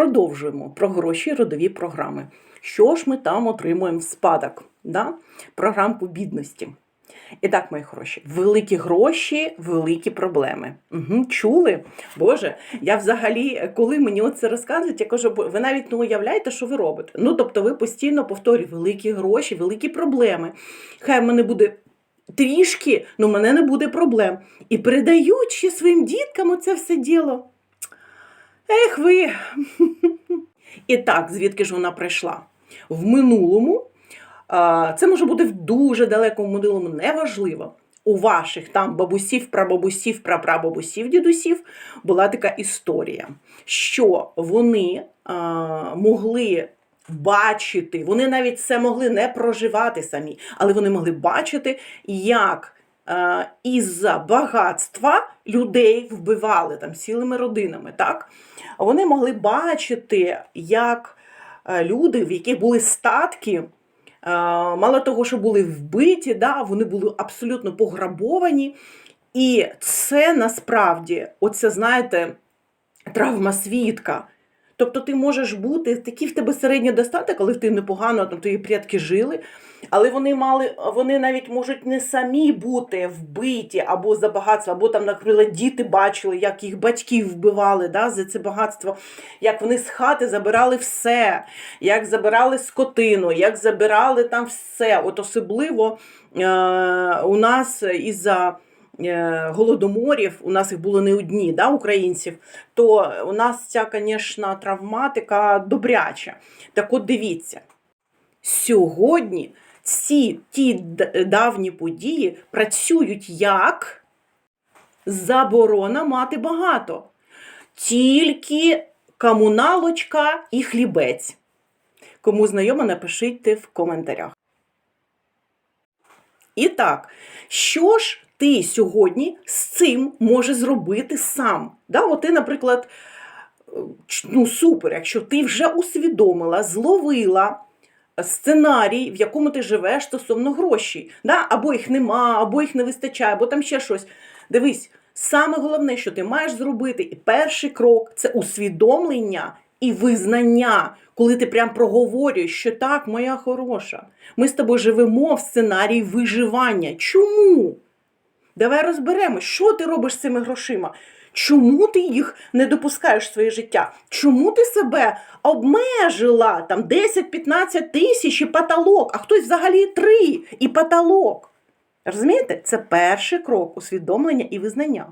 Продовжуємо про гроші родові програми. Що ж ми там отримуємо в спадок? Да? Програмку бідності. І так, мої хороші, великі гроші, великі проблеми. Угу, чули? Боже, я взагалі, коли мені оце розказують, я кажу, ви навіть не уявляєте, що ви робите. Ну, тобто, ви постійно повторюєте великі гроші, великі проблеми. Хай в мене буде трішки, в мене не буде проблем. І передають своїм діткам оце все діло. Ех ви. І так, звідки ж вона прийшла? В минулому, це може бути в дуже далекому минулому, неважливо. У ваших там бабусів, прабабусів, прапрабабусів, дідусів була така історія, що вони а, могли бачити, вони навіть це могли не проживати самі, але вони могли бачити, як із-за багатства людей вбивали там цілими родинами. Так? Вони могли бачити, як е, люди, в яких були статки, е, мало того, що були вбиті, да, вони були абсолютно пограбовані. І це насправді, оце, знаєте, травма свідка. Тобто ти можеш бути, такий в тебе середній достаток, коли ти непогано, там твої предки жили, але вони мали, вони навіть можуть не самі бути вбиті або за багатство, або там, наприклад, діти бачили, як їх батьків вбивали да, за це багатство, як вони з хати забирали все, як забирали скотину, як забирали там все. От особливо е- у нас із-за е, голодоморів, у нас їх було не одні, да, українців, то у нас ця, звісно, травматика добряча. Так от дивіться, сьогодні ці ті давні події працюють як заборона мати багато. Тільки комуналочка і хлібець. Кому знайомо, напишіть в коментарях. І так, що ж ти сьогодні з цим можеш зробити сам? Да, от ти, наприклад, е, ну супер, якщо ти вже усвідомила, зловила сценарій, в якому ти живеш стосовно грошей. Да? Або їх нема, або їх не вистачає, або там ще щось. Дивись, саме головне, що ти маєш зробити, і перший крок це усвідомлення і визнання, коли ти прям проговорюєш, що так, моя хороша, ми з тобою живемо в сценарії виживання. Чому? Давай розберемо, що ти робиш з цими грошима. Чому ти їх не допускаєш в своє життя? Чому ти себе обмежила там 10-15 тисяч і потолок, а хтось взагалі 3 і потолок? Розумієте? Це перший крок усвідомлення і визнання.